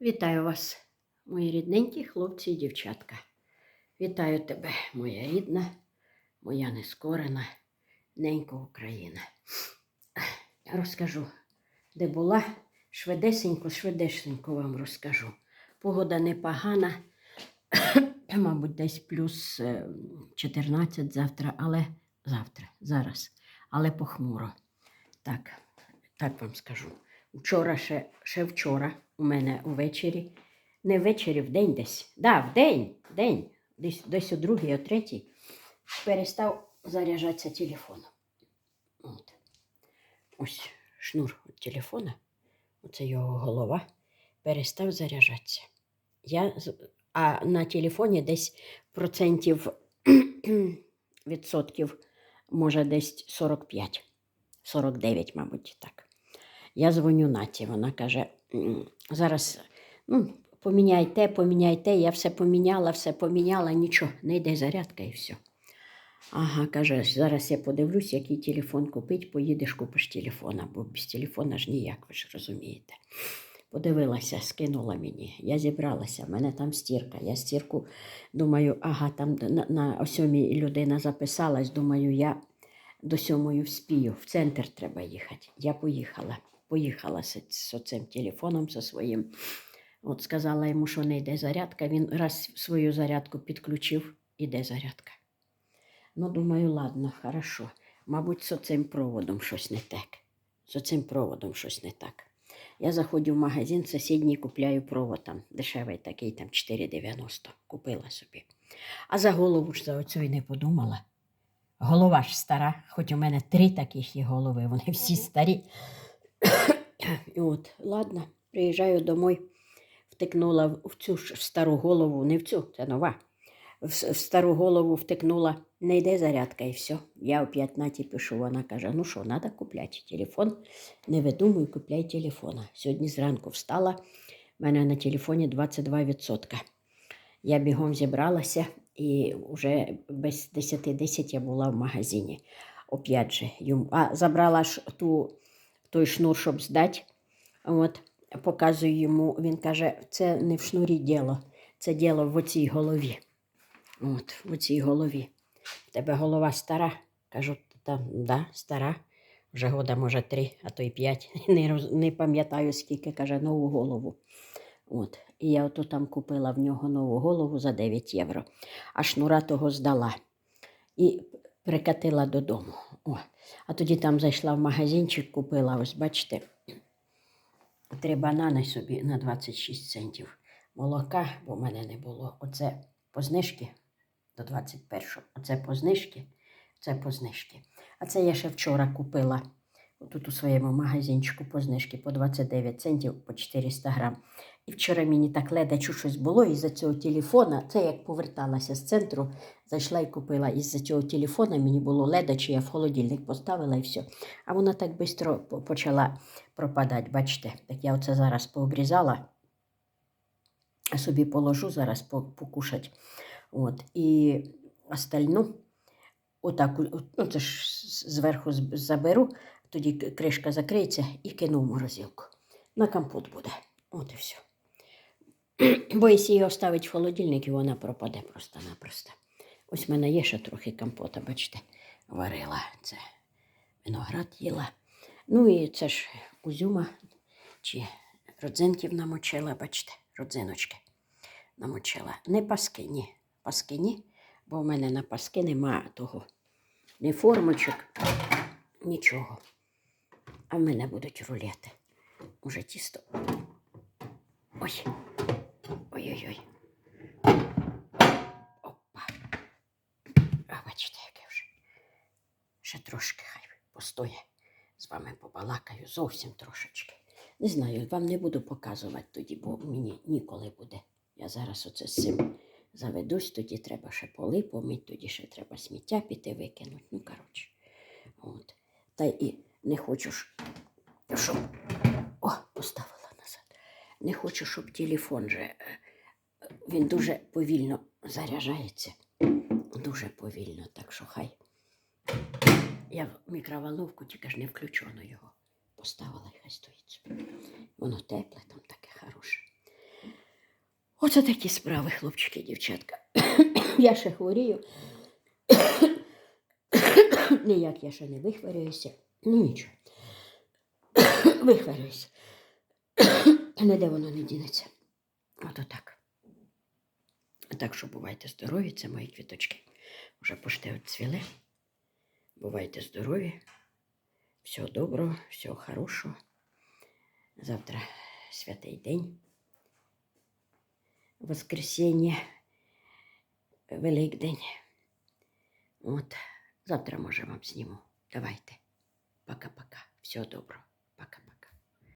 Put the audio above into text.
Вітаю вас, мої рідненькі хлопці і дівчатка. Вітаю тебе, моя рідна, моя нескорена, ненька Україна. Розкажу, де була, швидесенько, швидесенько вам розкажу. Погода непогана, мабуть, десь плюс е, 14 завтра, але завтра, зараз, але похмуро. Так, так вам скажу. Вчора ще, ще вчора у мене увечері, не ввечері, в день десь. Да, в день, день, десь, десь о другій, о третій, перестав заряджатися телефон. От. Ось шнур від телефона, оце його голова, перестав заряджатися. Я, а на телефоні десь процентів відсотків, може, десь 45, 49, мабуть, так. Я дзвоню Наті, вона каже, зараз ну, поміняй те, поміняй те, я все поміняла, все поміняла, нічого, не йде зарядка і все. Ага, каже, зараз я подивлюсь, який телефон купить, поїдеш, купиш телефон, бо без телефона ж ніяк, ви ж розумієте. Подивилася, скинула мені. Я зібралася, в мене там стірка. Я стірку думаю, ага, там на, на о сьомій людина записалась. Думаю, я до сьомої вспію. В центр треба їхати. Я поїхала. Поїхала з, цим телефоном зі своїм. От сказала йому, що не йде зарядка. Він раз свою зарядку підключив, іде зарядка. Ну, думаю, ладно, хорошо. Мабуть, з цим проводом щось не так. З цим проводом щось не так. Я заходжу в магазин сусідній, купляю провод там, дешевий такий, там 4,90. Купила собі. А за голову ж за оцю й не подумала. Голова ж стара, хоч у мене три таких є голови, вони всі старі. І от, ладно, приїжджаю домой, втикнула в цю ж стару голову, не в цю, це нова. В, в стару голову втикнула, не йде зарядка і все. Я о 15 пишу, вона каже, ну що, треба купляти телефон. Не видумуй, купляй телефона. Сьогодні зранку встала, в мене на телефоні 22%. Я бігом зібралася і вже без 10-10 я була в магазині. Опять же, а забрала ж ту, той шнур, щоб здати. От, показую йому, він каже, це не в шнурі діло, це діло в оцій голові. От, в оцій голові. В тебе голова стара? Кажу, та да, стара. Вже года, може, три, а то й п'ять. Не, роз- не пам'ятаю, скільки каже, нову голову. От. І я ото там купила в нього нову голову за 9 євро, а шнура того здала і прикатила додому. О. А тоді там зайшла в магазинчик, купила, ось бачите, три банани собі на 26 центів. Молока, бо в мене не було. Оце по знижки до 21-го. Оце по знижки, це по знижки. А це я ще вчора купила. Тут у своєму магазинчику по знижки по 29 центів по 400 грам. І вчора мені так ледачу щось було із-за цього телефона. Це як поверталася з центру, зайшла і купила. Із-за цього телефона мені було ледаче, я в холодильник поставила і все. А вона так швидко почала пропадати. Бачите, так я оце зараз пообрізала, а собі положу зараз по- покушать. От. І остальну, отак, ну це ж зверху заберу, тоді кришка закриється і кину в морозилку. На компот буде. От і все. Бо якщо її оставить в холодильник, і вона пропаде просто-напросто. Ось в мене є ще трохи компота, бачите, варила. Це виноград їла. Ну і це ж узюма чи родзинків намочила, бачите, родзиночки намочила. Не паски, ні. Паски ні, бо в мене на паски нема того. Ні формочок, нічого. А в мене будуть рулети. Уже тісто. Ой. Ой-ой-ой. Опа. А бачите, яке вже. Ще трошки хай постоє. З вами побалакаю зовсім трошечки. Не знаю, вам не буду показувати тоді, бо мені ніколи буде. Я зараз оце з цим заведусь, тоді треба ще поли помити, тоді ще треба сміття піти викинути. Ну, коротше. От. Та і не хочу ж, щоб. О, поставила назад. Не хочу, щоб телефон же. е, Він дуже повільно заряджається. Дуже повільно, так що хай. Я в мікроволновку тільки ж не включено його. Поставила і хай стоїть. Воно тепле, там таке хороше. Оце такі справи, хлопчики, дівчатка. я ще хворію. Ніяк я ще не вихворююся. Ну нічого. Вихворююся. Ніде воно не дінеться. Ото так. Так що бувайте здорові, це мої квіточки. Вже пошти відцвіли. Бувайте здорові. Всього доброго, всього хорошого. Завтра святий день. Воскресіння, Великдень. От, завтра може вам зніму. Давайте. Пока-пока. Всього доброго. Пока-пока.